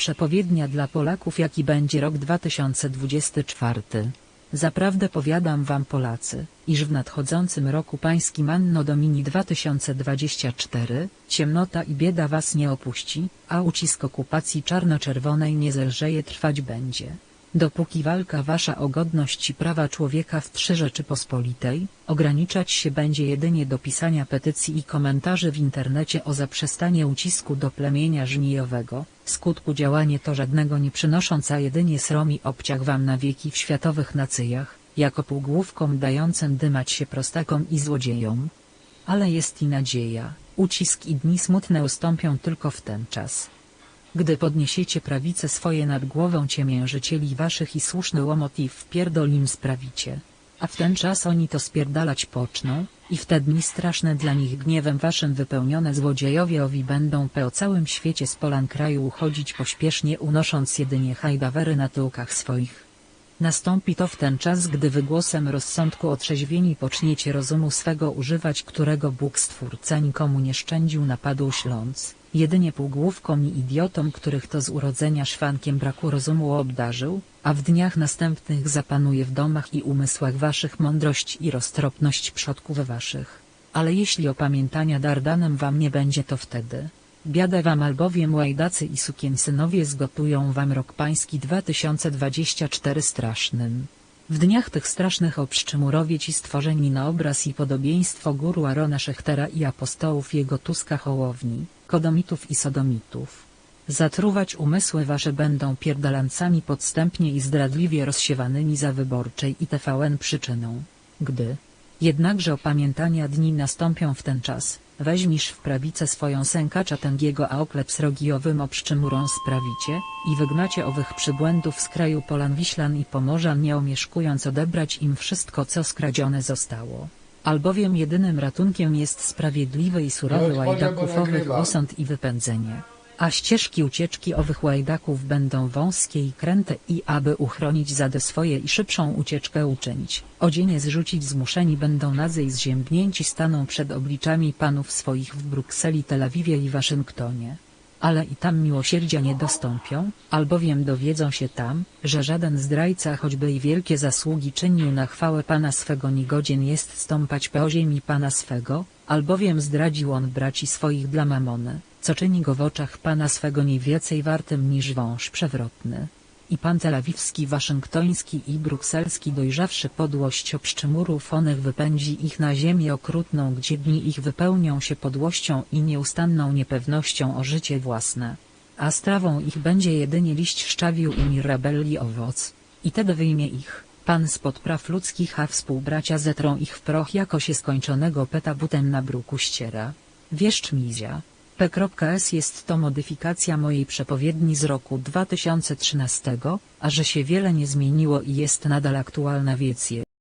przepowiednia dla Polaków jaki będzie rok 2024. Zaprawdę powiadam wam Polacy, iż w nadchodzącym roku pańskim Anno Domini 2024, ciemnota i bieda was nie opuści, a ucisk okupacji czarno-czerwonej nie zelżeje trwać będzie. Dopóki walka wasza o godność i prawa człowieka w trzy Rzeczypospolitej, ograniczać się będzie jedynie do pisania petycji i komentarzy w internecie o zaprzestanie ucisku do plemienia żmijowego, skutku działanie to żadnego nie przynosząc a jedynie sromi obciach wam na wieki w światowych nacyjach, jako półgłówkom dającym dymać się prostakom i złodziejom. Ale jest i nadzieja, ucisk i dni smutne ustąpią tylko w ten czas. Gdy podniesiecie prawice swoje nad głową ciemiężycieli waszych i słuszny łomot i wpierdol im sprawicie. A w ten czas oni to spierdalać poczną, i w te dni straszne dla nich gniewem waszym wypełnione złodziejowie owi będą po całym świecie z polan kraju uchodzić pośpiesznie unosząc jedynie hajdawery na tyłkach swoich. Nastąpi to w ten czas gdy wy głosem rozsądku otrzeźwieni poczniecie rozumu swego używać którego Bóg Stwórca nikomu nie szczędził napadu śląc, jedynie półgłówkom i idiotom których to z urodzenia szwankiem braku rozumu obdarzył, a w dniach następnych zapanuje w domach i umysłach waszych mądrość i roztropność przodków waszych. Ale jeśli opamiętania dardanem wam nie będzie to wtedy, Biada wam albowiem łajdacy i sukiensynowie zgotują wam rok pański 2024 strasznym. W dniach tych strasznych obszczymurowie ci stworzeni na obraz i podobieństwo góru Arona Szechtera i apostołów jego Tuska Hołowni, Kodomitów i Sodomitów. Zatruwać umysły wasze będą pierdalancami podstępnie i zdradliwie rozsiewanymi za wyborczej i TVN przyczyną. Gdy Jednakże opamiętania dni nastąpią w ten czas, weźmisz w prawicę swoją sękacza tęgiego a oklep srogiowym obszczymurą sprawicie, i wygnacie owych przybłędów z kraju Polan Wiślan i Pomorzan nie omieszkując odebrać im wszystko co skradzione zostało. Albowiem jedynym ratunkiem jest sprawiedliwy i surowy łajdaków owych osąd i wypędzenie. A ścieżki ucieczki owych łajdaków będą wąskie i kręte i aby uchronić zade swoje i szybszą ucieczkę uczynić, odzienie zrzucić zmuszeni będą nadzy zziębnięci staną przed obliczami panów swoich w Brukseli, Tel Awiwie i Waszyngtonie. Ale i tam miłosierdzia nie dostąpią, albowiem dowiedzą się tam, że żaden zdrajca choćby i wielkie zasługi czynił na chwałę Pana swego niegodzien jest stąpać po ziemi Pana swego, albowiem zdradził on braci swoich dla mamony, co czyni go w oczach Pana swego nie więcej wartym niż wąż przewrotny. I pan telawiwski, waszyngtoński i brukselski dojrzawszy podłość obszczymurów onych wypędzi ich na ziemię okrutną gdzie dni ich wypełnią się podłością i nieustanną niepewnością o życie własne. A strawą ich będzie jedynie liść szczawił i mirabelli owoc. I tedy wyjmie ich, pan spod praw ludzkich a współbracia zetrą ich w proch jako się skończonego peta butem na bruku ściera. Wieszcz mizia. P.S. jest to modyfikacja mojej przepowiedni z roku 2013, a że się wiele nie zmieniło i jest nadal aktualna wiec je.